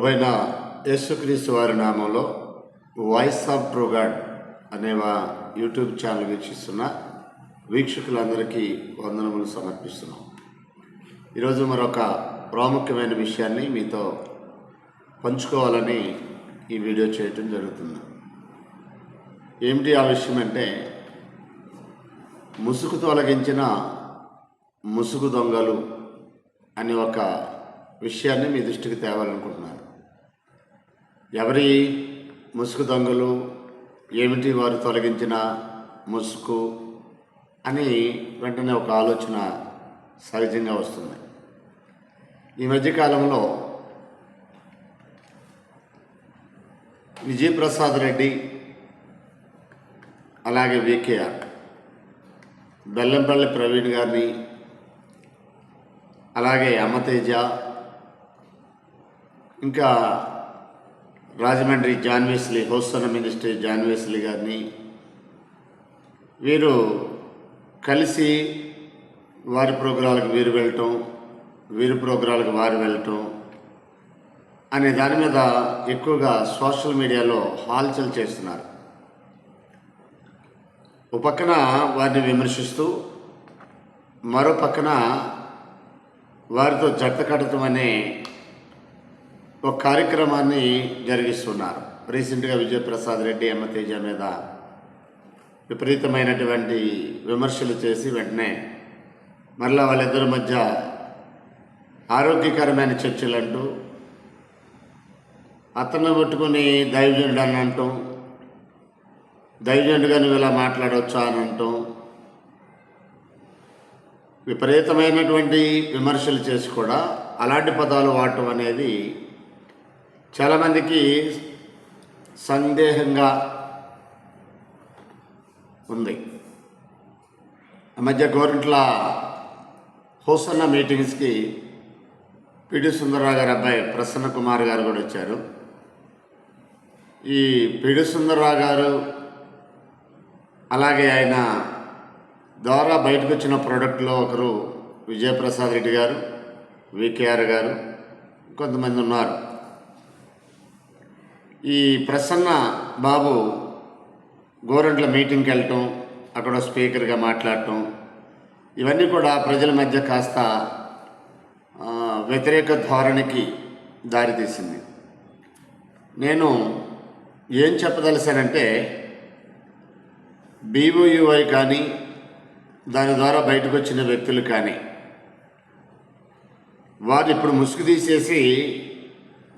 ప్రభైన యేసుక్రీస్తు వారి నామంలో వాయిస్ ఆఫ్ ప్రోగాడ్ అనే యూట్యూబ్ ఛానల్ వీక్షిస్తున్న వీక్షకులందరికీ వందనములు సమర్పిస్తున్నాం. ఈరోజు మరొక ప్రాముఖ్యమైన విషయాన్ని మీతో పంచుకోవాలని ఈ వీడియో చేయటం జరుగుతుంది. ఏమిటి ఆ విషయం అంటే ముసుగు తొలగించిన ముసుగు దొంగలు అనే ఒక విషయాన్ని మీ దృష్టికి తేవాలనుకుంటున్నాను. ఎవరి ముసుగు దొంగలు ఏమిటి వారు తొలగించిన ముసుగు అని వెంటనే ఒక ఆలోచన సహజంగా వస్తుంది. ఈ మధ్యకాలంలో విజయప్రసాద్ రెడ్డి అలాగే వికేఆర్ బెల్లంపల్లి ప్రవీణ్ గారిని అలాగే అమ్మతేజ ఇంకా రాజమండ్రి జాన్వేస్లీ హోస్టల్ మినిస్టర్ జాన్వేస్లీ గారిని వీరు కలిసి వారి ప్రోగ్రాలకు వీరు వెళ్ళటం వీరి ప్రోగ్రాలకు వారు వెళ్ళటం అనే దాని మీద ఎక్కువగా సోషల్ మీడియాలో హాల్చల్ చేస్తున్నారు. ఒక పక్కన వారిని విమర్శిస్తూ మరో పక్కన వారితో జట్ట కట్టడం అనే ఒక కార్యక్రమాన్ని జరిగిస్తున్నారు. రీసెంట్గా విజయప్రసాద్ రెడ్డి అమ్మ తేజ మీద విపరీతమైనటువంటి విమర్శలు చేసి వెంటనే మరలా వాళ్ళిద్దరి మధ్య ఆరోగ్యకరమైన చర్చలు అంటూ అతను పట్టుకుని దైవజనుడు అని అంటాం దైవజనుడుగా నువ్వు ఇలా మాట్లాడవచ్చా అని అంటాం విపరీతమైనటువంటి విమర్శలు చేసి కూడా అలాంటి పదాలు వాడటం అనేది చాలామందికి సందేహంగా ఉంది. మధ్య గవర్నమెంట్ల హోసన్న మీటింగ్స్కి పిడి సుందరరావు గారి అబ్బాయి ప్రసన్న కుమార్ గారు కూడా వచ్చారు. ఈ పిడి సుందరరావు గారు అలాగే ఆయన ద్వారా బయటకు వచ్చిన ప్రోడక్ట్లో ఒకరు విజయప్రసాద్ రెడ్డి గారు వికేఆర్ గారు కొంతమంది ఉన్నారు. ఈ ప్రసన్న బాబు గోరంట్ల మీటింగ్కి వెళ్ళటం అక్కడ స్పీకర్గా మాట్లాడటం ఇవన్నీ కూడా ప్రజల మధ్య కాస్త వ్యతిరేక ధోరణికి దారితీసింది. నేను ఏం చెప్పదలిసానంటే బీఓయుఐ కానీ దాని ద్వారా బయటకు వచ్చిన వ్యక్తులు కానీ వారు ఇప్పుడు ముసుగు తీసేసి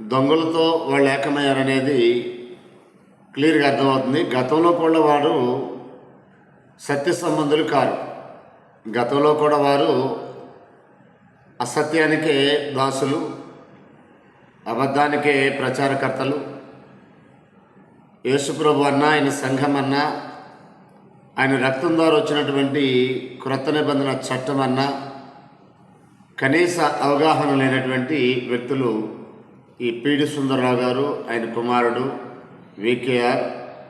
దొంగలతో వాళ్ళు ఏకమయ్యారనేది క్లియర్గా అర్థమవుతుంది. గతంలో కూడా వారు సత్య సంబంధులు కారు. గతంలో కూడా వారు అసత్యానికే దాసులు అబద్ధానికే ప్రచారకర్తలు. యేసుప్రభు అన్న ఆయన సంఘం అన్న ఆయన రక్తం ద్వారా వచ్చినటువంటి క్రొత్త నిబంధన చట్టం అన్న కనీస అవగాహన లేనటువంటి వ్యక్తులు ఈ పీడి సుందరరావు గారు ఆయన కుమారుడు VKR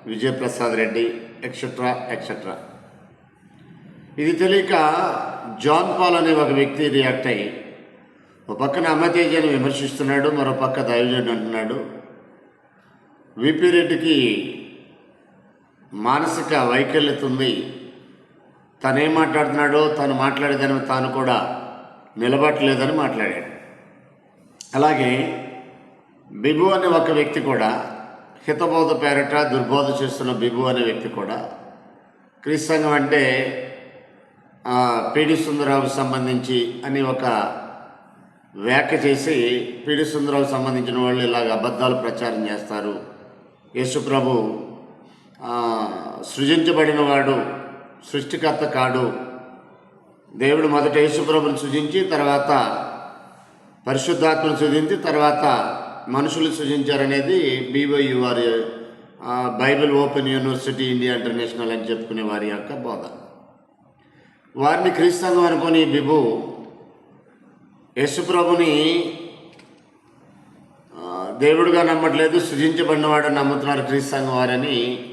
Vijayaprasad Reddy etcetera etcetera ఇది తెలియక జాన్ పాల్ అనే ఒక వ్యక్తి రియాక్ట్ అయ్యి ఒక పక్కన అమ్మతేజని విమర్శిస్తున్నాడు మరో పక్క దైవజన్ అంటున్నాడు. విపి రెడ్డికి మానసిక వైకల్యత ఉంది తనేం మాట్లాడుతున్నాడో తను మాట్లాడేదని తాను కూడా నిలబట్టలేదని మాట్లాడాడు. అలాగే బిబు అనే ఒక వ్యక్తి కూడా హితబోధ పేరట దుర్బోధ చేస్తున్న బిబు అనే వ్యక్తి కూడా క్రీస్తంగం అంటే పీడి పిడి సుందరరావుకు సంబంధించి అని ఒక వ్యాఖ్య చేసి పీడి సుందరరావుకు సంబంధించిన వాళ్ళు ఇలాగ అబద్ధాలు ప్రచారం చేస్తారు. యేసుప్రభు సృజించబడిన వాడు సృష్టికర్త కాడు. దేవుడు మొదట యేసుప్రభుని సృజించి తర్వాత పరిశుద్ధాత్మను సృజించి తర్వాత మనుషులు సృజించారనేది BYU Bible open university India international అని చెప్పుకునే వారి యొక్క బోధ. వారిని క్రీస్తాంగం అనుకుని బిబు యశుప్రభుని దేవుడుగా నమ్మట్లేదు సృజించబడినవాడు నమ్ముతున్నారు క్రీస్తాంగం వారని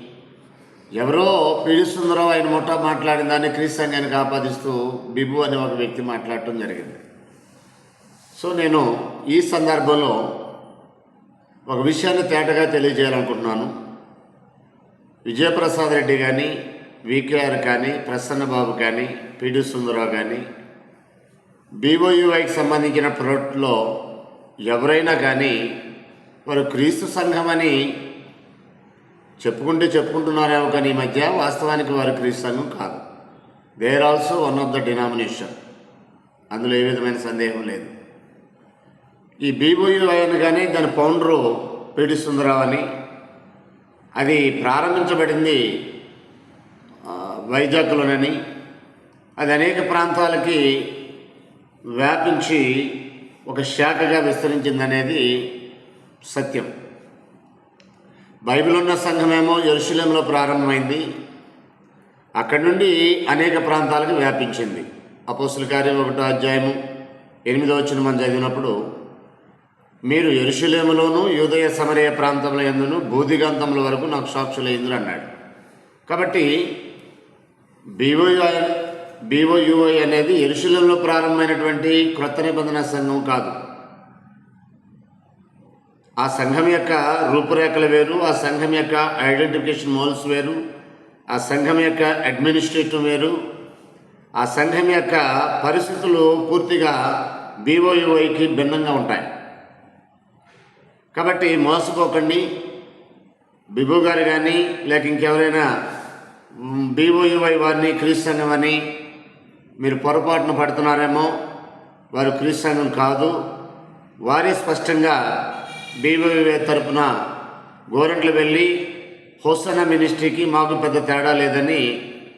ఎవరో పీడిస్తుందరావు ఆయన ముఠా మాట్లాడిన దాన్ని క్రీస్తాంగానికి ఆపాదిస్తూ బిబు అనే ఒక వ్యక్తి మాట్లాడటం జరిగింది. సో నేను ఈ సందర్భంలో ఒక విషయాన్ని తేటగా తెలియజేయాలనుకుంటున్నాను. విజయప్రసాద్ రెడ్డి కానీ వికేఆర్ కానీ ప్రసన్నబాబు కానీ పిడి సుందరరావు కానీ బీఓయుఐకి సంబంధించిన ప్రోడక్ట్లో ఎవరైనా కానీ వారు క్రీస్తు సంఘం అని చెప్పుకుంటే చెప్పుకుంటున్నారేమో కానీ ఈ మధ్య వాస్తవానికి వారు క్రీస్తు సంఘం కాదు. There also one of the denomination అందులో ఏ విధమైన సందేహం లేదు. ఈ బీఓయుఐ అని కానీ దాని పౌండరు పిడి సుందరరావు అని అది ప్రారంభించబడింది వైజాగ్లోనని. అది అనేక ప్రాంతాలకి వ్యాపించి ఒక శాఖగా విస్తరించిందనేది సత్యం. బైబిల్ ఉన్న సంఘమేమో ఎరుశలేంలో ప్రారంభమైంది. అక్కడి నుండి అనేక ప్రాంతాలకు వ్యాపించింది. అపోసుల కార్యం ఒకటో అధ్యాయము ఎనిమిదో వచ్చిన మనం చదివినప్పుడు మీరు ఎరుషులేములోను యూదయ సమరయ ప్రాంతంలో ఎందును బూదిగంతముల వరకు నాకు సాక్షులు ఎందులు అన్నాడు. కాబట్టి బీఓఐ బీఓయుఐ అనేది ఎరుషులంలో ప్రారంభమైనటువంటి క్రొత్త నిబంధన సంఘం కాదు. ఆ సంఘం యొక్క రూపురేఖలు వేరు ఆ సంఘం యొక్క ఐడెంటిఫికేషన్ మోల్స్ వేరు ఆ సంఘం యొక్క అడ్మినిస్ట్రేటివ్ వేరు. ఆ సంఘం యొక్క పరిస్థితులు పూర్తిగా బీఓయుఐకి భిన్నంగా ఉంటాయి. కాబట్టి మోసపోకండి. బిబు గారు కానీ లేక ఇంకెవరైనా బీఓయువై వారిని క్రీస్తు సంఘం అని మీరు పొరపాటున పడుతున్నారేమో వారు క్రీస్తు సంఘం కాదు. వారే స్పష్టంగా బీఓయువై తరపున గోరంట్లు వెళ్ళి హోసన్న మినిస్ట్రీకి మాకు పెద్ద తేడా లేదని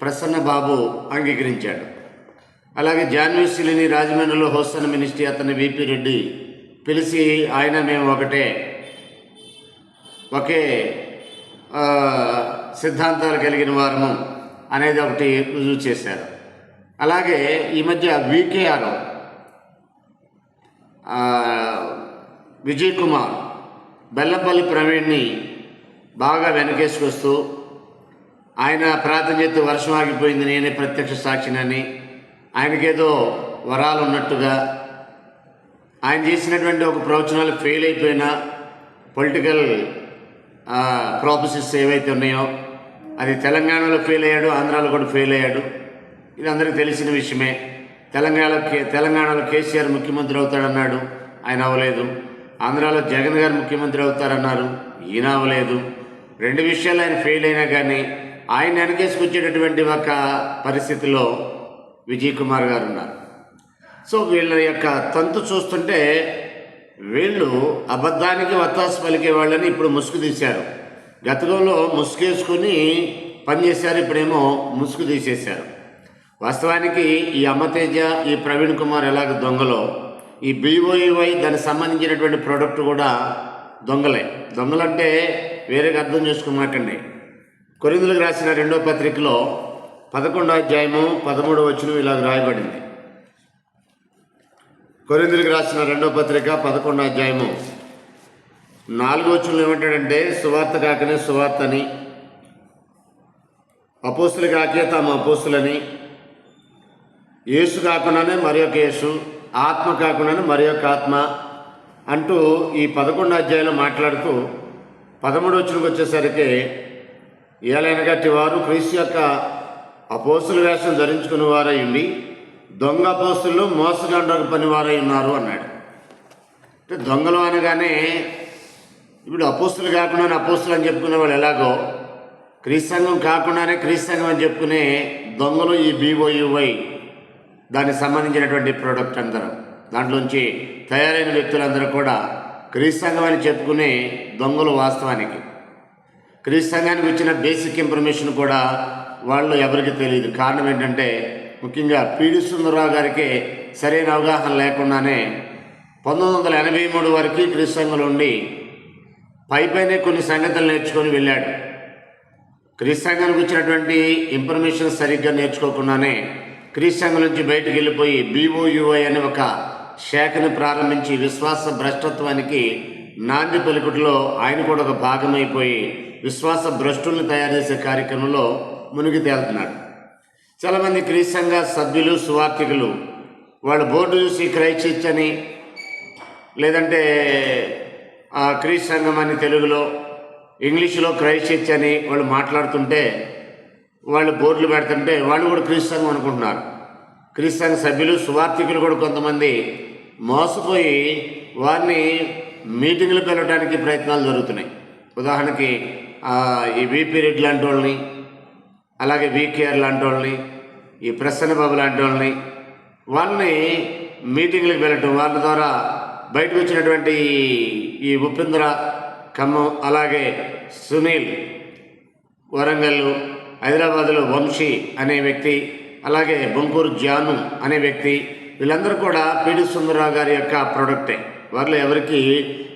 ప్రసన్న బాబు అంగీకరించాడు. అలాగే జాన్వీ సిలిని రాజమండ్రిలో హోసన్న మినిస్ట్రీ అతని విపి రెడ్డి పిలిచి ఆయన మేము ఒకటే. ఒకే సిద్ధాంతాలు కలిగిన వారము అనేది ఒకటి రుజువు చేశారు. అలాగే ఈ మధ్య వికేఆర్ విజయ్ కుమార్ బెల్లపల్లి ప్రవీణ్ని బాగా వెనకేసుకొస్తూ ఆయన ప్రార్థన చేస్తే వర్షం ఆగిపోయింది నేనే ప్రత్యక్ష సాక్షినని ఆయనకేదో వరాలు ఉన్నట్టుగా ఆయన చేసినటువంటి ఒక ప్రవచనాలు ఫెయిల్ అయిపోయిన పొలిటికల్ ప్రాపసిస్ ఏవైతే ఉన్నాయో అది తెలంగాణలో ఫెయిల్ అయ్యాడు ఆంధ్రాలో కూడా ఫెయిల్ అయ్యాడు. ఇది అందరికీ తెలిసిన విషయమే. తెలంగాణలో కే- తెలంగాణలో కేసీఆర్ ముఖ్యమంత్రి అవుతాడన్నాడు ఆయన అవ్వలేదు. ఆంధ్రాలో జగన్ గారు ముఖ్యమంత్రి అవుతారన్నారు ఈయన అవ్వలేదు. రెండు విషయాలు ఆయన ఫెయిల్ అయినా కానీ ఆయన వెనకేసుకొచ్చేటటువంటి ఒక పరిస్థితిలో విజయ్ కుమార్ గారు ఉన్నారు. సో వీళ్ళ యొక్క తంతు చూస్తుంటే వీళ్ళు అబద్ధానికి వత్తాసు పలికే వాళ్ళని ఇప్పుడు ముసుగు తీశారు. గతంలో ముసుగేసుకొని పనిచేశారు ఇప్పుడేమో ముసుగు తీసేశారు. వాస్తవానికి ఈ అమ్మతేజ ఈ ప్రవీణ్ కుమార్ ఎలాగ దొంగలో? ఈ బీఓఈవై దానికి సంబంధించినటువంటి ప్రోడక్ట్ కూడా దొంగలే. దొంగలంటే వేరేగా అర్థం చేసుకున్నట్టండి కొరిందులకు రాసిన రెండో పత్రికలో పదకొండో అధ్యాయము పదమూడో వచనం ఇలాగ రాయబడింది. కొరిందులకు రాసిన రెండో పత్రిక పదకొండో అధ్యాయము. నాలుగో వచనంలో ఏమంటాడంటే సువార్త కాకనే సువార్త అని అపోస్తులు కాకే తాము అపోస్తులని యేసు కాకుండానే మరి ఒక యేసు ఆత్మ కాకుండానే మరి ఒక ఆత్మ అంటూ ఈ పదకొండు అధ్యాయంలో మాట్లాడుతూ పదమూడు వచ్చినకి వచ్చేసరికి ఏలైనగట్టి వారు క్రీస్తు యొక్క అపోస్తుల వేషం ధరించుకుని వారై ఉండి దొంగ పోస్తులు మోసగండకు పనివారై ఉన్నారు అన్నాడు. అంటే దొంగలు అనగానే ఇప్పుడు అపోస్తులు కాకుండానే అపోస్తులు అని చెప్పుకునే వాళ్ళు ఎలాగో? క్రీస్తంగం కాకుండానే క్రీస్తంగం అని చెప్పుకునే దొంగలు ఈ బీఓయువై దానికి సంబంధించినటువంటి ప్రోడక్ట్ అందరూ. దాంట్లోంచి తయారైన వ్యక్తులందరూ కూడా క్రీస్తంగం అని చెప్పుకునే దొంగలు వాస్తవానికి. క్రీస్తంగానికి వచ్చిన బేసిక్ ఇన్ఫర్మేషన్ కూడా వాళ్ళు ఎవరికి తెలియదు. కారణం ఏంటంటే ముఖ్యంగా పీడి సుందరరావు గారికి సరైన అవగాహన లేకుండానే పంతొమ్మిది వందల ఎనభై మూడు వరకు క్రీస్తంగంలో ఉండి పై పైనే కొన్ని సంగతులు నేర్చుకొని వెళ్ళాడు. క్రీస్తాంగానికి వచ్చినటువంటి ఇన్ఫర్మేషన్ సరిగ్గా నేర్చుకోకుండానే క్రీస్తాంగం నుంచి బయటకు వెళ్ళిపోయి బీఓయుఐ అనే ఒక శాఖను ప్రారంభించి విశ్వాస భ్రష్టత్వానికి నాంది పలుకుటిలో ఆయన కూడా ఒక భాగమైపోయి విశ్వాస భ్రష్టుల్ని తయారు చేసే కార్యక్రమంలో మునిగి తేలుతున్నాడు. చాలామంది క్రీస్తంగ సభ్యులు సువార్థికులు వాళ్ళ బోర్డు చూసి క్రైచిచ్ అని లేదంటే ఆ, సంఘం అని తెలుగులో ఇంగ్లీషులో క్రైస్ట్ చర్చ్ అని వాళ్ళు మాట్లాడుతుంటే వాళ్ళు బోర్డులు పెడుతుంటే వాళ్ళు కూడా క్రీస్తు అనుకుంటున్నారు. క్రీస్తు సంఘ సభ్యులు సువార్థికులు కూడా కొంతమంది మోసపోయి వారిని మీటింగ్లు పిలవడానికి ప్రయత్నాలు జరుగుతున్నాయి. ఉదాహరణకి ఈ వీపీ రెడ్డి లాంటి వాళ్ళని అలాగే వీకేఆర్ లాంటి వాళ్ళని ఈ ప్రసన్న బాబు లాంటి వాళ్ళని వాళ్ళని మీటింగ్లకు వెళ్ళటం వాళ్ళ ద్వారా బయటకు వచ్చినటువంటి ఈ- ఉపేంద్ర ఖమ్మం అలాగే సునీల్ వరంగల్ హైదరాబాద్లో వంశీ అనే వ్యక్తి అలాగే బొంకూరు జాను అనే వ్యక్తి వీళ్ళందరూ కూడా పిడి సుందరరావు గారి యొక్క ప్రొడక్టే. వాళ్ళు ఎవరికి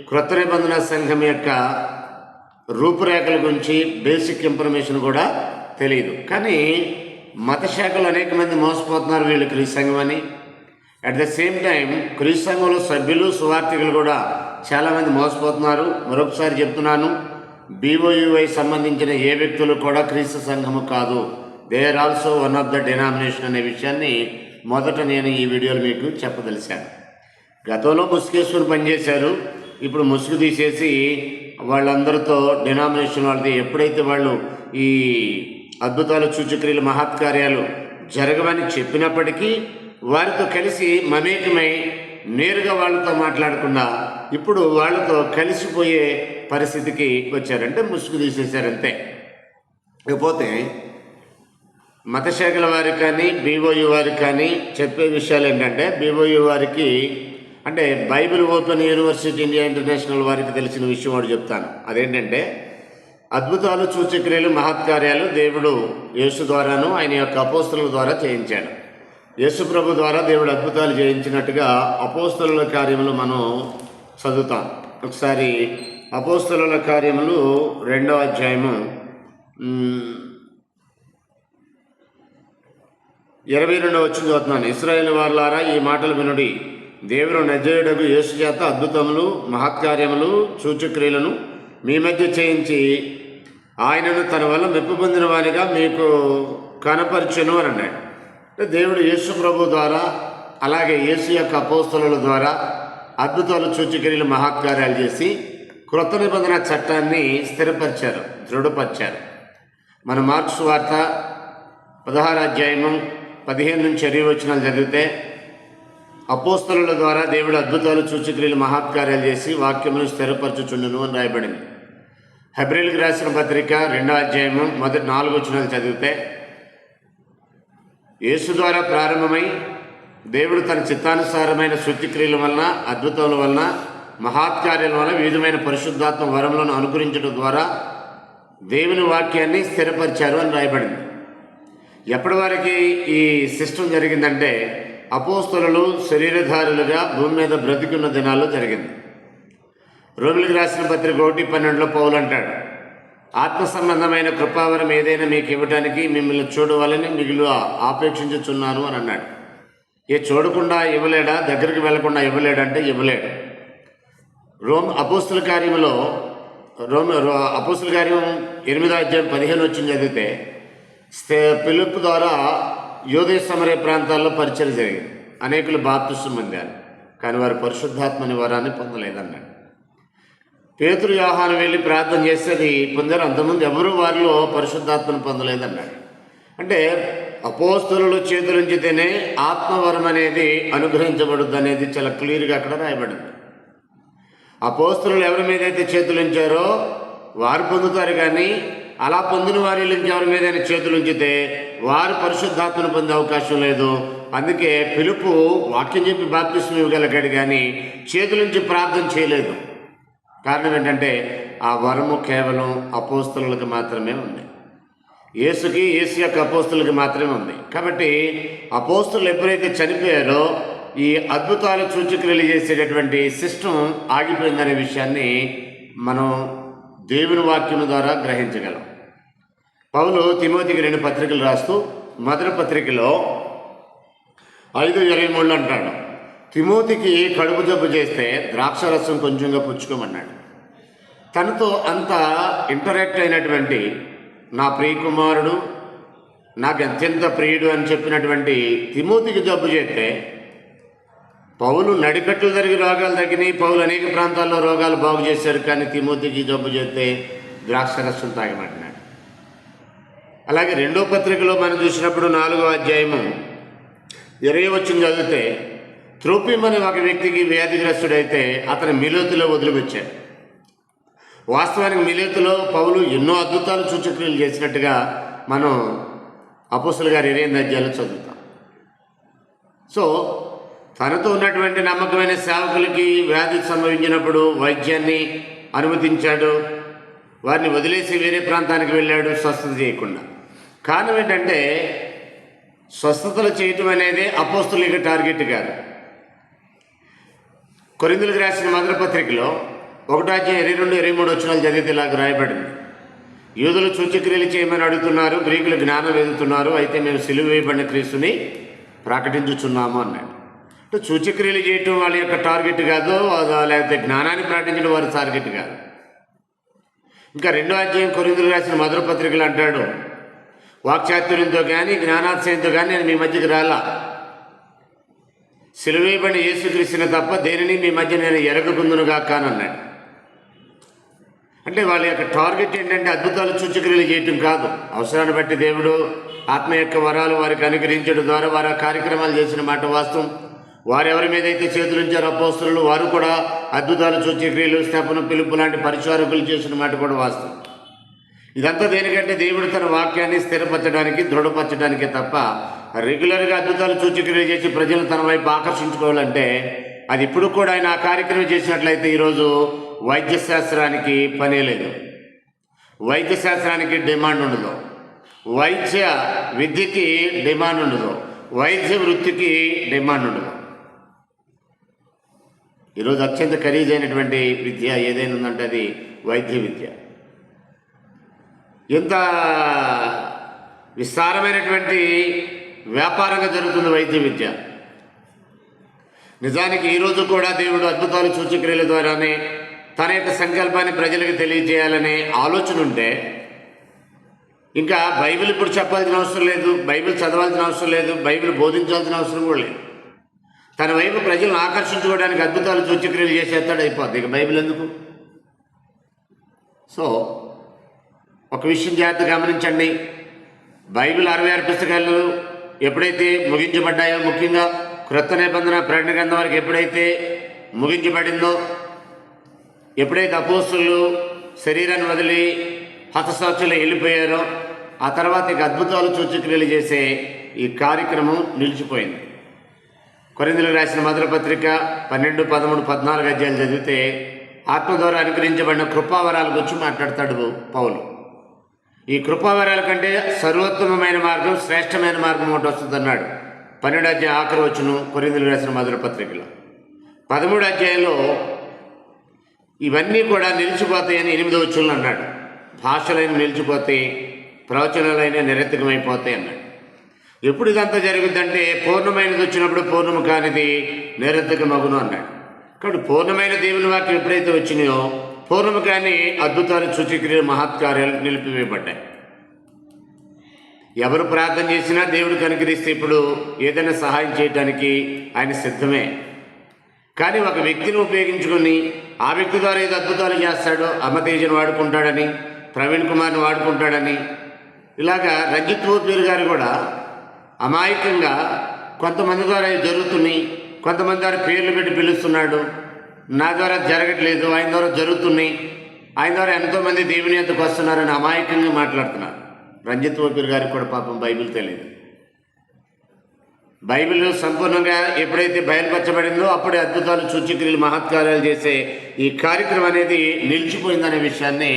క్రొత్త నిబంధన సంఘం యొక్క రూపురేఖల గురించి బేసిక్ ఇన్ఫర్మేషన్ కూడా తెలియదు కానీ మత శాఖలు అనేక మంది మోసపోతున్నారు వీళ్ళు క్రీస్తు సంఘం అని. అట్ ద సేమ్ టైం క్రీస్తు సంఘంలో సభ్యులు సువార్థికులు కూడా చాలామంది మోసపోతున్నారు. మరొకసారి చెప్తున్నాను బీఓయుఐ సంబంధించిన ఏ వ్యక్తులు కూడా క్రీస్తు సంఘము కాదు. They are also one of the denomination అనే విషయాన్ని మొదట నేను ఈ వీడియోలో మీకు చెప్పదలిశాను గతంలో ముసుగేసుకుని పనిచేశారు. ఇప్పుడు ముసుగు తీసేసి వాళ్ళందరితో డినామినేషన్ వాళ్ళది ఎప్పుడైతే వాళ్ళు ఈ అద్భుతాలు సూచక్రియలు మహత్కార్యాలు జరగవని చెప్పినప్పటికీ వారితో కలిసి మమేకమై నేరుగా వాళ్ళతో మాట్లాడకుండా ఇప్పుడు వాళ్ళతో కలిసిపోయే పరిస్థితికి వచ్చారంటే ముసుగు తీసేశారంతే. ఇకపోతే మతశాఖల వారికి కానీ బీఓయూ వారికి కానీ చెప్పే విషయాలు ఏంటంటే బీఓయూ వారికి అంటే Bible open university India international వారికి తెలిసిన విషయం వాడు చెప్తాను. అదేంటంటే అద్భుతాలు సూచక్రియలు మహత్కార్యాలు దేవుడు యేసు ద్వారాను ఆయన యొక్క అపోస్తుల ద్వారా చేయించాడు. యేసు ప్రభు ద్వారా దేవుడు అద్భుతాలు చేయించినట్టుగా అపోస్తుల కార్యములు మనం చదువుతాం. ఒకసారి అపోస్తుల కార్యములు రెండవ అధ్యాయము ఇరవై రెండవ వచ్చిన చదువుతున్నాను ఇస్రాయేల్ వారులారా ఈ మాటలు వినుడి. దేవుడు నజరుడకు యేసు చేత అద్భుతములు మహత్కార్యములు సూచక్రియలను మీ మధ్య చేయించి ఆయనను తన వల్ల మెప్పు పొందిన వారిగా మీకు కనపరచును అని అన్నాడు. అంటే దేవుడు యేసు ప్రభు ద్వారా అలాగే యేసు యొక్క అపోస్తలుల ద్వారా అద్భుతాలు సూచక్రియలు మహాకార్యాలు చేసి క్రొత్త నిబంధన చట్టాన్ని స్థిరపరిచారు దృఢపరిచారు. మన మార్క్స్ వార్త పదహారు అధ్యాయము పదిహేను నుంచి ఇరవై వచనాలు చదివితే అపోస్తలుల ద్వారా దేవుడు అద్భుతాలు సూచక్రియలు మహాత్కార్యాలు చేసి వాక్యమును స్థిరపరచుచుండును అని రాయబడింది. హెబ్రిల్కి రాసిన పత్రిక రెండో అధ్యాయము మొదటి నాలుగు వచ్చినది చదివితే యేసు ద్వారా ప్రారంభమై దేవుడు తన చిత్తానుసారమైన శుద్ధిక్రియల వలన అద్భుతముల వలన మహాత్కార్యాల వలన వివిధమైన పరిశుద్ధాత్మ వరములను అనుకరించడం ద్వారా దేవుని వాక్యాన్ని స్థిరపరిచారు అని రాయబడింది. ఎప్పటి వరకు ఈ సిస్టమ్ జరిగిందంటే అపోస్తలు శరీరధారులుగా భూమి మీద బ్రతికున్న దినాల్లో జరిగింది. రోమిలికి రాసిన పత్రిక ఒకటి పన్నెండులో పౌలు అంటాడు ఆత్మ సంబంధమైన కృపావరం ఏదైనా మీకు ఇవ్వడానికి మిమ్మల్ని చూడవాలని మిగిలి ఆపేక్షించుచున్నాను అని అన్నాడు. ఏ చూడకుండా ఇవ్వలేడా? దగ్గరికి వెళ్ళకుండా ఇవ్వలేడంటే ఇవ్వలేడు. రోమ్ అపోస్తుల కార్యంలో రోమ్ రో- అపోస్తుల కార్యం ఎనిమిదో అధ్యాయం పదిహేను వచ్చింది చదివితే స్తే- పిలుపు ద్వారా యోదయ సమరయ ప్రాంతాల్లో పరిచయం జరిగింది. అనేకులు బాప్తిష్టం పొందారు కానీ వారు పరిశుద్ధాత్మని వరాన్ని పొందలేదన్నాడు. పేతురు వ్యవహారం వెళ్ళి ప్రార్థన చేస్తే అది పొందారు. అంతమంది ఎవరు వారిలో పరిశుద్ధాత్మను పొందలేదన్నాడు. అంటే అపోస్తులు చేతులుంచితేనే ఆత్మవరం అనేది అనుగ్రహించబడుద్ది అనేది చాలా క్లియర్గా అక్కడ రాయబడింది. అపోస్తులు ఎవరి మీద అయితే చేతులుంచారో వారు పొందుతారు కానీ అలా పొందిన వారి ఇంకెవరి మీదైనా చేతులు ఉంచితే వారు పరిశుద్ధాత్మను పొందే అవకాశం లేదు. అందుకే పిలుపు వాక్యం చెప్పి బాప్తిస్మ ఇవ్వగలిగాడు కానీ చేతులుంచి ప్రార్థన చేయలేదు. కారణం ఏంటంటే ఆ వరము కేవలం అపోస్తులకు మాత్రమే ఉంది. యేసుకి యేసు యొక్క అపోస్తులకి మాత్రమే ఉంది. కాబట్టి అపోస్తులు ఎప్పుడైతే చనిపోయారో ఈ అద్భుతాలు సూచక్రియలు చేసేటటువంటి సిస్టమ్ ఆగిపోయిందనే విషయాన్ని మనం దేవుని వాక్యం ద్వారా గ్రహించగలం. పౌలు తిమోతికి రెండు పత్రికలు రాస్తూ మొదటి పత్రికలో ఐదు ఇరవై మూడు అంటాడు తిమోతికి కడుపు జబ్బు చేస్తే ద్రాక్షరసం కొంచెంగా పుచ్చుకోమన్నాడు. తనతో అంత ఇంటరాక్ట్ అయినటువంటి నా ప్రియకుమారుడు నాకు అత్యంత ప్రియుడు అని చెప్పినటువంటి తిమోతికి జబ్బు చేస్తే పౌలు నడికట్లు జరిగి రోగాలు తగ్గినాయి. పౌలు అనేక ప్రాంతాల్లో రోగాలు బాగు చేశారు కానీ తిమోతికి జబ్బు చేస్తే ద్రాక్షరసం తాగమంటున్నాడు. అలాగే రెండో పత్రికలో మనం చూసినప్పుడు నాలుగో అధ్యాయము ఇరవై వచ్చిన చదివితే త్రోపిం అనే ఒక వ్యక్తికి వ్యాధిగ్రస్తుడైతే అతను మిలోతిలో వదిలిపెచ్చాడు వాస్తవానికి మిలేతులో పౌలు ఎన్నో అద్భుతాలు సూచక్రియలు చేసినట్టుగా మనం అపోసలు గారి ఇరవై చదువుతాం. సో తనతో ఉన్నటువంటి నమ్మకమైన సేవకులకి వ్యాధి సంభవించినప్పుడు వైద్యాన్ని అనుమతించాడు. వారిని వదిలేసి వేరే ప్రాంతానికి వెళ్ళాడు స్వస్థత చేయకుండా. కారణం ఏంటంటే స్వస్థతలు చేయటం అనేది అపోస్తులకి టార్గెట్ కాదు. కొరిందులకు రాసిన మొదటి పత్రికలో ఒకటో అధ్యాయం ఇరవై రెండు ఇరవై మూడు వచ్చినాలు చదివితే ఇలాగ రాయబడింది. యూదులు సూచక్రియలు చేయమని అడుగుతున్నారు గ్రీకులు జ్ఞానం ఎదుగుతున్నారు అయితే మేము సిలువ వేయబడిన క్రీస్తుని ప్రకటించుచున్నాము అన్నాడు. అంటే సూచక్రియలు చేయటం వాళ్ళ యొక్క టార్గెట్ కాదు లేకపోతే జ్ఞానాన్ని ప్రకటించడం వారి టార్గెట్ కాదు. ఇంకా రెండో అధ్యాయం కొరిందులు రాసిన మధుర పత్రికలు అంటాడు వాక్చాతుర్యంతో కానీ జ్ఞానాశయంతో కానీ నేను మీ మధ్యకి రాలా. సిలువేయబడిన యేసుక్రీస్తుని తప్ప దేనిని మీ మధ్య నేను ఎరగకుందునుగా కానన్నాడు అంటే వాళ్ళ యొక్క టార్గెట్ ఏంటంటే అద్భుతాలు సూచక్రియలు చేయటం కాదు. అవసరాన్ని బట్టి దేవుడు ఆత్మ యొక్క వరాలు వారికి అనుగ్రహించడం ద్వారా వారు ఆ కార్యక్రమాలు చేసిన మాట వాస్తవం. వారు ఎవరి మీద అయితే చేతులు ఉంచారో అపోస్తులు వారు కూడా అద్భుతాలు సూచక్రియలు స్థాపన పిలుపు లాంటి పరిచారకులు చేసిన మాట కూడా వాస్తవం. ఇదంతా దేనికంటే దేవుడు తన వాక్యాన్ని స్థిరపరచడానికి దృఢపరచడానికే తప్ప రెగ్యులర్గా అద్భుతాలు సూచక్రియలు చేసి ప్రజలను తన వైపు ఆకర్షించుకోవాలంటే అది ఇప్పుడు కూడా ఆయన ఆ కార్యక్రమం చేసినట్లయితే ఈరోజు వైద్యశాస్త్రానికి పనే లేదు. వైద్యశాస్త్రానికి డిమాండ్ ఉండదు. వైద్య విద్యకి డిమాండ్ ఉండదు. వైద్య వృత్తికి డిమాండ్ ఉండదు. ఈరోజు అత్యంత ఖరీదైనటువంటి విద్య ఏదైనా ఉందంటే అది వైద్య విద్య. ఎంత విస్తారమైనటువంటి వ్యాపారంగా జరుగుతుంది వైద్య విద్య. నిజానికి ఈరోజు కూడా దేవుడు అద్భుతాలు సూచక్రియల ద్వారానే తన యొక్క సంకల్పాన్ని ప్రజలకు తెలియజేయాలనే ఆలోచన ఉంటే ఇంకా బైబిల్ ఇప్పుడు చెప్పాల్సిన అవసరం లేదు బైబిల్ చదవాల్సిన అవసరం లేదు బైబిల్ బోధించాల్సిన అవసరం కూడా లేదు. తన వైపు ప్రజలను ఆకర్షించుకోవడానికి అద్భుతాలు సూచక్రియలు చేసేస్తాడు అయిపోద్ది. ఇక బైబిల్ ఎందుకు? సో ఒక విషయం జాగ్రత్త గమనించండి. బైబిల్ అరవై ఆరు పుస్తకాలు ఎప్పుడైతే ముగించబడ్డాయో ముఖ్యంగా క్రొత్త నిబంధన ప్రకటన గ్రంథం వరకు ఎప్పుడైతే ముగించబడిందో ఎప్పుడైతే అపోస్తులు శరీరాన్ని వదిలి హతసాక్షులు వెళ్ళిపోయారో ఆ తర్వాత ఇక అద్భుతాలు చూచుక్రియలు చేసే ఈ కార్యక్రమం నిలిచిపోయింది. కొరిందులకు రాసిన మధుర పత్రిక పన్నెండు పదమూడు పద్నాలుగు అధ్యాయాలు చదివితే ఆత్మ ద్వారా అనుగ్రహించబడిన కృపావరాల గురించి మాట్లాడతాడు పౌలు. ఈ కృపావరాల కంటే సర్వోత్తమమైన మార్గం శ్రేష్టమైన మార్గం ఒకటి వస్తుంది అన్నాడు పన్నెండు అధ్యాయం ఆఖరి వచ్చును కొరిందులు రాసిన మధుర పత్రికలో పదమూడు అధ్యాయంలో ఇవన్నీ కూడా నిలిచిపోతాయని ఎనిమిదో వచ్చులు అన్నాడు. భాషలైన నిలిచిపోతాయి ప్రవచనాలైన నిరర్థకమైపోతాయి అన్నాడు. ఎప్పుడు ఇదంతా జరుగుద్దంటే పూర్ణమైనది వచ్చినప్పుడు పూర్ణము కానిది నిరర్థకమగును అన్నాడు. కాబట్టి పూర్ణమైన దేవుని వాక్యం ఎప్పుడైతే వచ్చినాయో పూర్ణము కాని అద్భుతాలు సూచక్రియలు మహత్కార్యాలు నిలిపివేయబడ్డాయి. ఎవరు ప్రార్థన చేసినా దేవుడికి అనుగ్రహిస్తే ఇప్పుడు ఏదైనా సహాయం చేయడానికి ఆయన సిద్ధమే. కానీ ఒక వ్యక్తిని ఉపయోగించుకొని ఆ వ్యక్తి ద్వారా ఏదో అద్భుతాలు చేస్తాడో అమ్మతేజను వాడుకుంటాడని ప్రవీణ్ కుమార్ని వాడుకుంటాడని ఇలాగా రంజిత్ ఓపీర్ గారు కూడా అమాయకంగా కొంతమంది ద్వారా ఇవి జరుగుతున్నాయి కొంతమంది ద్వారా పేర్లు పెట్టి పిలుస్తున్నాడు నా ద్వారా జరగట్లేదు ఆయన ద్వారా జరుగుతున్నాయి ఆయన ద్వారా ఎంతోమంది దేవుని ఎంతకు వస్తున్నారని అమాయకంగా మాట్లాడుతున్నారు. రంజిత్ ఓపీర్ గారికి కూడా పాపం బైబిల్ తెలియదు. బైబిల్ సంపూర్ణంగా ఎప్పుడైతే బయలుపరచబడిందో అప్పుడే అద్భుతాలు సూచక్రియలు మహత్కార్యాలు చేసే ఈ కార్యక్రమం అనేది నిలిచిపోయిందనే విషయాన్ని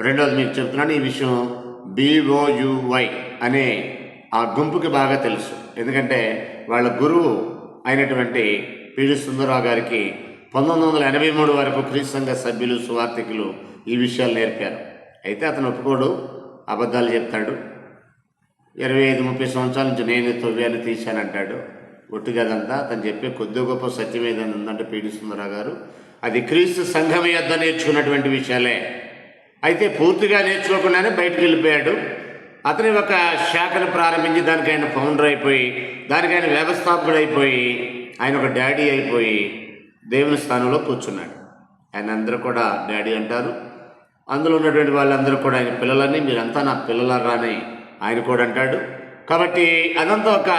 రెండోది మీకు చెప్తున్నాను. ఈ విషయం బిఓయువై అనే ఆ గుంపుకి బాగా తెలుసు. ఎందుకంటే వాళ్ళ గురువు అయినటువంటి పిడి సుందరరావు గారికి పంతొమ్మిది వందల ఎనభై మూడు వరకు క్రీస్తు సభ్యులు సువార్థికులు ఈ విషయాలు నేర్పారు. అయితే అతను ఒప్పుకోడు అబద్ధాలు చెప్తాడు. ఇరవై ఐదు ముప్పై సంవత్సరాల నుంచి నేను తవ్వాను తీశానంటాడు ఒట్టు కదంతా. అతను చెప్పే కొద్ది గొప్ప సత్యం ఏదైనా ఉందంటే పీడి సుందరరావు గారు అది క్రీస్తు సంఘం యొద్ద నేర్చుకున్నటువంటి విషయాలే. అయితే పూర్తిగా నేర్చుకోకుండానే బయటకు వెళ్ళిపోయాడు. అతని ఒక శాఖను ప్రారంభించి దానికి ఆయన ఫౌండర్ అయిపోయి దానికి ఆయన వ్యవస్థాపకుడు అయిపోయి ఆయన ఒక డాడీ అయిపోయి దేవుని స్థానంలో కూర్చున్నాడు. ఆయన అందరూ కూడా డాడీ అంటారు. అందులో ఉన్నటువంటి వాళ్ళందరూ కూడా ఆయన పిల్లలని మీరంతా నా పిల్లలరాని ఆయన కూడా అంటాడు. కాబట్టి అదంతా ఒక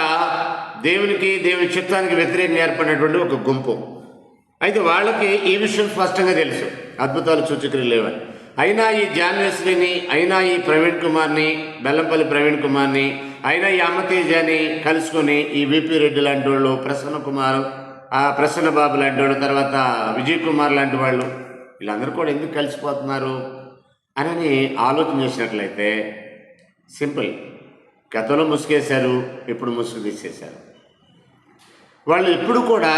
దేవునికి దేవుని చిత్తానికి వ్యతిరేకంగా ఏర్పడినటువంటి ఒక గుంపు. అయితే వాళ్ళకి ఈ విషయం స్పష్టంగా తెలుసు. అద్భుతాలు సూచకులు లేవని. అయినా ఈ జాన్వేశ్వరిని అయినా ఈ ప్రవీణ్ కుమార్ని బెల్లంపల్లి ప్రవీణ్ కుమార్ని అయినా ఈ అమ్మతేజాని కలుసుకొని ఈ విపి రెడ్డి లాంటి వాళ్ళు ప్రసన్న కుమార్ ఆ ప్రసన్న బాబు లాంటి వాళ్ళు తర్వాత విజయ్ కుమార్ లాంటి వాళ్ళు వీళ్ళందరూ కూడా ఎందుకు కలిసిపోతున్నారు? అని ఆలోచన చేసినట్లయితే సింపుల్. గతంలో ముసుగేశారు ఇప్పుడు ముసుగు తీసేశారు. వాళ్ళు ఎప్పుడు కూడా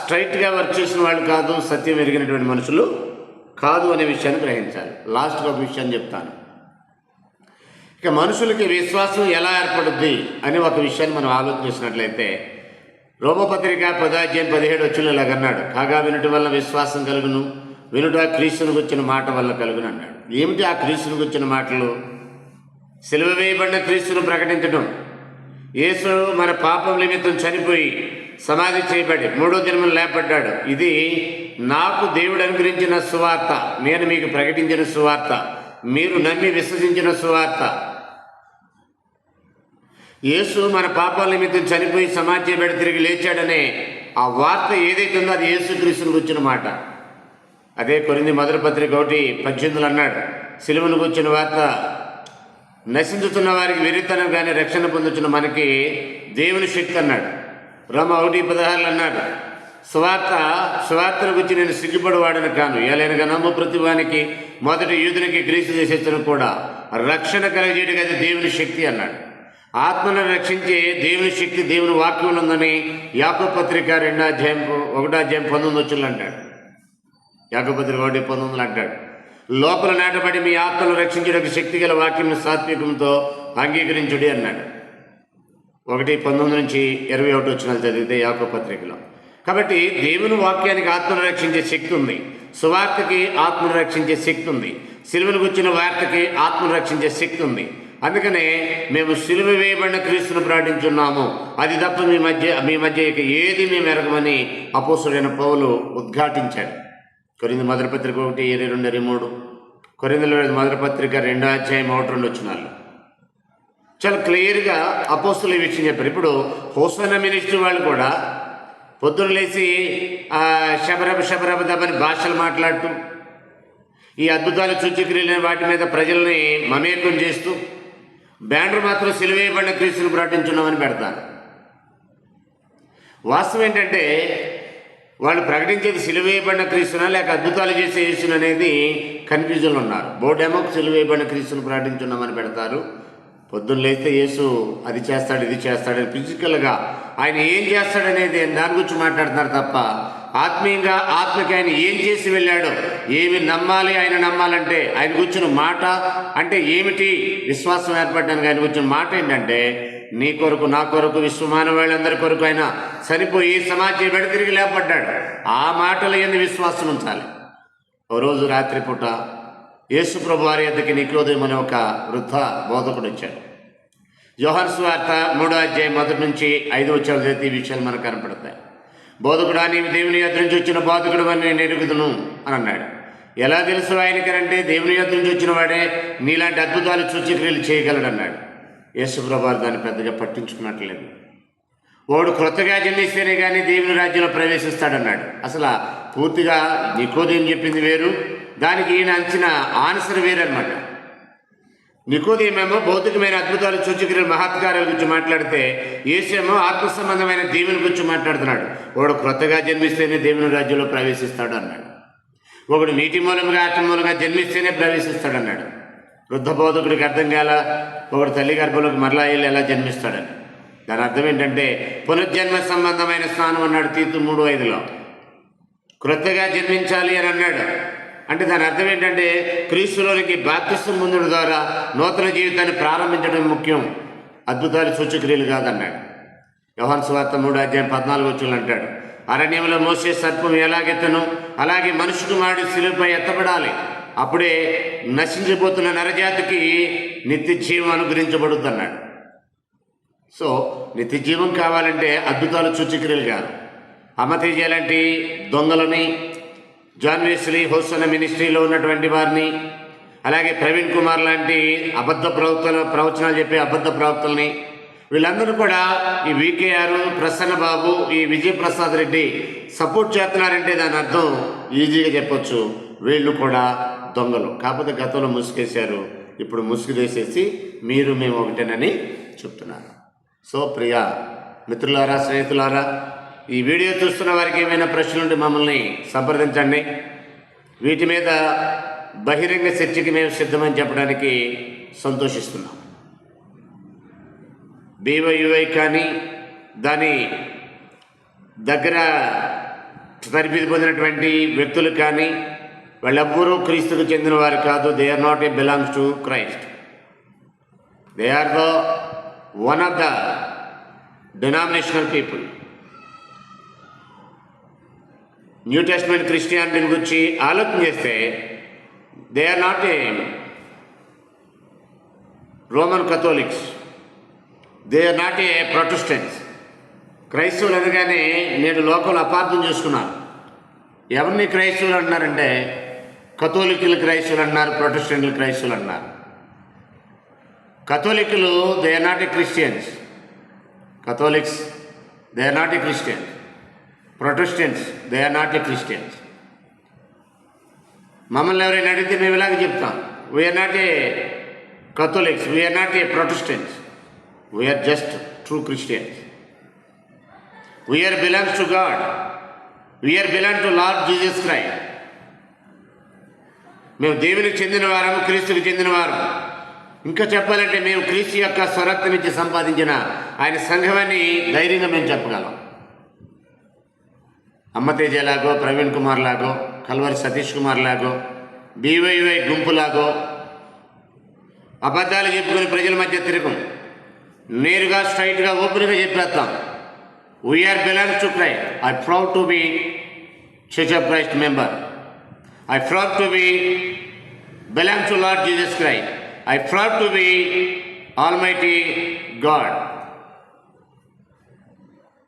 స్ట్రైట్గా వర్క్ చేసిన వాళ్ళు కాదు సత్యం ఎరిగినటువంటి మనుషులు కాదు అనే విషయాన్ని గ్రహించాలి. లాస్ట్ ఒక విషయాన్ని చెప్తాను. ఇక మనుషులకి విశ్వాసం ఎలా ఏర్పడుద్ది అని ఒక విషయాన్ని మనం ఆలోచించినట్లయితే చేసినట్లయితే రోమపత్రిక పదాధ్యాయం పదిహేడు వచ్చిన ఇలాగన్నాడు కాగా వినుట వల్ల విశ్వాసం కలుగును వినుట క్రీస్తునికి వచ్చిన మాట వల్ల కలుగును అన్నాడు. ఏమిటి ఆ క్రీస్తునికి వచ్చిన మాటలు? సిలువ వేయబడిన క్రీస్తును ప్రకటించడం యేసు మన పాపం నిమిత్తం చనిపోయి సమాధి చేయబడి మూడో జన్మను లేపడ్డాడు ఇది నాకు దేవుడు అనుగ్రహించిన సువార్త. నేను మీకు ప్రకటించిన సువార్త. మీరు నమ్మి విశ్వసించిన సువార్త. యేసు మన పాపాల నిమిత్తం చనిపోయి సమాధి చేయబడి తిరిగి లేచాడనే ఆ వార్త ఏదైతే ఉందో అది యేసు క్రీస్తుని వచ్చిన మాట. అదే కొరింది మొదటి పత్రిక ఒకటి పద్దెనిమిదిలో అన్నాడు. సిలువను వచ్చిన వార్త నశించుతున్న వారికి విరితనం కానీ రక్షణ పొందుతున్న మనకి దేవుని శక్తి అన్నాడు. రమ ఒకటి పదహారులు అన్నాడు స్వార్థ స్వార్థను గురించి నేను సిగ్గుపడవాడని కాను. ఏలైనగా నమ్ము ప్రతివానికి మొదటి యూదునికి గ్రీసు చేసేతను కూడా రక్షణ కలిగేటికి అది దేవుని శక్తి అన్నాడు. ఆత్మను రక్షించే దేవుని శక్తి దేవుని వాక్యం ఉందని యాకపత్రిక రెండో అధ్యాయం ఒకటో అధ్యాయం పంతొమ్మిది వచ్చులు అంటాడు యాకపత్రిక ఒకటి పంతొమ్మిది అంటాడు లోపల నాటబడి మీ ఆత్మను రక్షించడానికి శక్తి గల వాక్యం సాత్వికంతో అంగీకరించుడి అన్నాడు. ఒకటి పంతొమ్మిది నుంచి ఇరవై ఒకటి వచ్చిన చదివితే యాకో పత్రికలో. కాబట్టి దేవుని వాక్యానికి ఆత్మను రక్షించే శక్తి ఉంది. సువార్తకి ఆత్మను రక్షించే శక్తి ఉంది. సిలువను గుచ్చిన వార్తకి ఆత్మను రక్షించే శక్తి ఉంది. అందుకనే మేము సిలువ వేయబడిన క్రీస్తును ప్రకటించున్నాము అది తప్ప మీ మధ్య మీ మధ్య ఇక ఏది మేము ఎరగమని అపోసుడైన పౌలు ఉద్ఘాటించాడు. కొరింది మొదటి ఒకటి ఇరవై రెండు ఇరవై మూడు. కొరిందులో మొదటి రెండో అధ్యాయం ఒకటి రెండు వచ్చినాలు. చాలా క్లియర్గా అపోస్తులు ఈ విషయం చెప్పారు. ఇప్పుడు హోసన మినిస్ట్రీ వాళ్ళు కూడా పొద్దున లేచి శబరబ శబరబ దబని భాషలు మాట్లాడుతూ ఈ అద్భుతాలు సూచక్రియలు వాటి మీద ప్రజల్ని మమేకం చేస్తూ బ్యానర్ మాత్రం సిలువేయబడిన క్రీస్తుని ప్రకటించున్నామని పెడతారు. వాస్తవం ఏంటంటే వాళ్ళు ప్రకటించేది సిలువేయబడిన క్రీస్తునా లేక అద్భుతాలు చేసే యేసును అనేది కన్ఫ్యూజన్లో ఉన్నారు. బోర్డేమో సిలువేయబడిన క్రీస్తును ప్రకటించున్నామని పెడతారు. పొద్దున్న లేస్తే యేసు అది చేస్తాడు ఇది చేస్తాడు ఫిజికల్గా ఆయన ఏం చేస్తాడనేది దాని గురించి మాట్లాడుతున్నారు తప్ప ఆత్మీయంగా ఆత్మకి ఆయన ఏం చేసి వెళ్ళాడో ఏమి నమ్మాలి ఆయన నమ్మాలంటే ఆయన కూర్చున్న మాట అంటే ఏమిటి? విశ్వాసం ఏర్పడడానికి ఆయన కూర్చున్న మాట ఏంటంటే నీ కొరకు నా కొరకు విశ్వమానవాళ్ళందరి కొరకు ఆయన చనిపోయి సమాజం వెడ తిరిగి లేపడ్డాడు ఆ మాటలు ఎందు విశ్వాసం ఉంచాలి? ఓ రోజు రాత్రిపూట యేసు ప్రభు వారి యొద్దకి నికోదయం అనే ఒక వృద్ధ బోధకుడు వచ్చాడు. యోహన్ స్వార్త మూడో అధ్యాయం మొదటి నుంచి ఐదో వచ్చారు ఈ విషయాలు మనకు కనపడతాయి. బోధకుడా నీవు దేవుని యొద్ నుంచి వచ్చిన బోధకుడు అని నేను ఎరుగుదును అని అన్నాడు. ఎలా తెలుసు ఆయనకనంటే దేవుని యొద్ నుంచి వచ్చిన వాడే నీలాంటి అద్భుతాలు సూచక్రియలు చేయగలడు యేసుప్రభారు దాన్ని పెద్దగా పట్టించుకున్నట్లేదు. వాడు క్రొత్తగా జన్మిస్తేనే కానీ దేవుని రాజ్యంలో ప్రవేశిస్తాడన్నాడు. అసలు పూర్తిగా నికోదేం చెప్పింది వేరు? దానికి ఈయన అంచిన ఆన్సర్ వేరన్నమాట. నికోదేమేమో భౌతికమైన అద్భుతాలు సూచక్రియలు మహత్కారాల గురించి మాట్లాడితే ఏసేమో ఆత్మ సంబంధమైన దేవుని గురించి మాట్లాడుతున్నాడు. వాడు క్రొత్తగా జన్మిస్తేనే దేవుని రాజ్యంలో ప్రవేశిస్తాడు అన్నాడు ఒకడు నీటి మూలంగా ఆత్మ మూలంగా జన్మిస్తేనే ప్రవేశిస్తాడు అన్నాడు వృద్ధ బోధకుడికి అర్థం కాల? ఒకడు తల్లి గర్భంలోకి మరలా వెళ్ళి ఎలా జన్మిస్తాడని. దాని అర్థం ఏంటంటే పునర్జన్మ సంబంధమైన స్నానం అన్నాడు తీర్పు మూడు ఐదులో. క్రొత్తగా జన్మించాలి అని అన్నాడు. అంటే దాని అర్థం ఏంటంటే క్రీస్తులోనికి బాప్తిస్తం ముందుడు ద్వారా నూతన జీవితాన్ని ప్రారంభించడం ముఖ్యం. అద్భుతాలు సూచక్రియలు కాదన్నాడు. యోహాన్ సువార్త మూడు అధ్యాయం పద్నాలుగు వచ్చులు అంటాడు. అరణ్యంలో మోసే సర్పం ఎలాగెత్తను? అలాగే మనుషుకు మాడి శిలుపై ఎత్తబడాలి. అప్పుడే నశించిపోతున్న నరజాతికి నిత్య జీవం అనుగ్రహించబడుద్ది అన్నాడు సో నిత్య జీవం కావాలంటే అద్భుతాలు సూచక్రియలు కాదు. అమతేజ లాంటి దొంగలని జాన్ వెస్లీ హోసన మినిస్ట్రీలో ఉన్నటువంటి వారిని అలాగే ప్రవీణ్ కుమార్ లాంటి అబద్ధ ప్రవక్తల ప్రవచనాలు చెప్పే అబద్ధ ప్రవక్తల్ని వీళ్ళందరూ కూడా ఈ వికేఆర్ ప్రసన్న బాబు ఈ విజయప్రసాద్ రెడ్డి సపోర్ట్ చేస్తున్నారంటే దాని అర్థం ఈజీగా చెప్పొచ్చు. వీళ్ళు కూడా దొంగలు. కాకపోతే గతంలో ముసుగేశారు. ఇప్పుడు ముసుగు వేసేసి మీరు మేము ఒకటేనని చెప్తున్నారు. సో ప్రియ మిత్రులారా స్నేహితులారా ఈ వీడియో చూస్తున్న వారికి ఏమైనా ప్రశ్నలుంటే మమ్మల్ని సంప్రదించండి. వీటి మీద బహిరంగ చర్చకి మేము సిద్ధమని చెప్పడానికి సంతోషిస్తున్నాం. బీవైయుఐ కానీ దాని దగ్గర తరబిది పొందినటువంటి వ్యక్తులు కానీ వాళ్ళెవ్వరూ క్రీస్తుకు చెందిన వారు కాదు. They are not a belongs to Christ they are the one of the denominational people New Testament క్రిస్టియానిటీని గురించి ఆలోచన చేస్తే they are not a Roman Catholics they are not a Protestants క్రైస్తవులు అనగానే నేడు లోకంలో అపార్థం చేసుకున్నారు. ఎవరిని క్రైస్తవులు అంటున్నారంటే కథోలికులు క్రైస్తులు అన్నారు ప్రొటెస్టెంట్లు క్రైస్తులు అన్నారు. కథోలికులు they are not a Christians Catholics they are not a Christians Protestants they are not a Christians మమ్మల్ని ఎవరైనా అడిగితే మేము ఇలాగ చెప్తాం. We are not a Catholics we are not a Protestants we are just true Christians we are belongs to God we are belong to Lord Jesus Christ మేము దేవునికి చెందినవారము క్రీస్తుకు చెందినవారు. ఇంకా చెప్పాలంటే మేము క్రీస్తు యొక్క స్వరక్తం ఇచ్చి సంపాదించిన ఆయన సంఘమని ధైర్యంగా మేము చెప్పగలం. అమ్మతేజ లాగో ప్రవీణ్ కుమార్ లాగో కల్వరి సతీష్ కుమార్ లాగో బీవైవై గుంపులాగో అబద్ధాలు చెప్పుకొని ప్రజల మధ్య తిరగం. నేరుగా స్ట్రైట్గా ఓపెన్గా చెప్పేస్తాం. We are belongs to Christ I proud to be church of Christ member I proud to be belong to lord Jesus Christ. I proud to be all God. God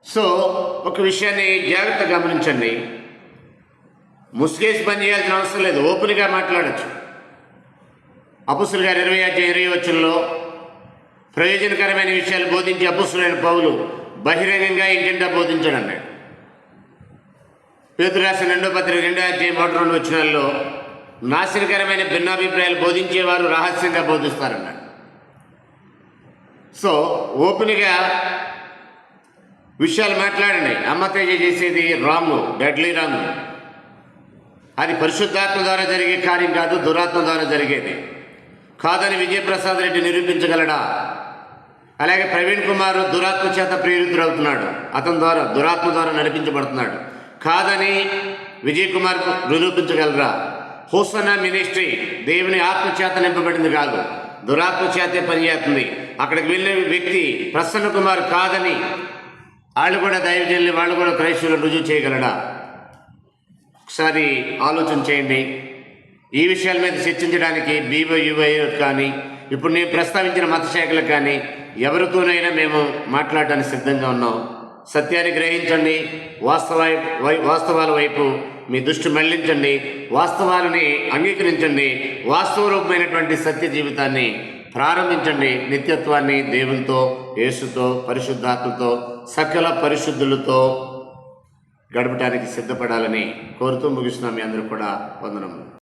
so ఒక విషయాన్ని జాగ్రత్త గమనించండి ముసుగేసి పని చేయాల్సిన అవసరం లేదు ఓపెన్గా మాట్లాడచ్చు అపుసులు గారు ఇరవై అధ్యాయం ఇరవై వచ్చంలో ప్రయోజనకరమైన విషయాలు బోధించి అపుసులైన పౌలు బహిరంగంగా ఇంటింటా బోధించడండి అన్నాడు రెండో పత్రిక రెండో అధ్యాయం ఒకటి రెండు వచ్చినాల్లో నాశనకరమైన భిన్నాభిప్రాయాలు బోధించేవారు రహస్యంగా బోధిస్తారన్నాడు. సో ఓపెన్గా విషయాలు మాట్లాడండి అమ్మతేజ చేసేది రాము డెడ్లీ రాము. అది పరిశుద్ధాత్మ ద్వారా జరిగే కార్యం కాదు దురాత్మ ద్వారా జరిగేది. కాదని విజయప్రసాద్ రెడ్డి నిరూపించగలడా? అలాగే ప్రవీణ్ కుమార్ దురాత్మ చేత ప్రేరితుడవుతున్నాడు. అతని ద్వారా దురాత్మ ద్వారా నడిపించబడుతున్నాడు. కాదని విజయ్ కుమార్కు నిరూపించగలరా? హోసనా మినిస్ట్రీ దేవుని ఆత్మచేత నింపబడింది కాదు. దురాత్మచేతే పనిచేస్తుంది. అక్కడికి వెళ్ళిన వ్యక్తి ప్రసన్న కుమార్ కాదని వాళ్ళు కూడా దైవజల్లి వాళ్ళు కూడా క్రైస్తవులు రుజువు చేయగలడా ఒకసారి ఆలోచన చేయండి. ఈ విషయాల మీద చర్చించడానికి బీవైయువై కానీ ఇప్పుడు నేను ప్రస్తావించిన మత శాఖలు కానీ ఎవరితోనైనా మేము మాట్లాడడానికి సిద్ధంగా ఉన్నాం. సత్యాన్ని గ్రహించండి. వాస్తవ వాస్తవాల వైపు మీ దృష్టి మళ్ళించండి. వాస్తవాలని అంగీకరించండి. వాస్తవ రూపమైనటువంటి సత్య జీవితాన్ని ప్రారంభించండి. నిత్యత్వాన్ని దేవునితో యేసుతో పరిశుద్ధాత్మతో సకల పరిశుద్ధులతో గడపడానికి సిద్ధపడాలని కోరుతూ ముగిస్తున్నాం. మీ అందరూ కూడా వందనములు.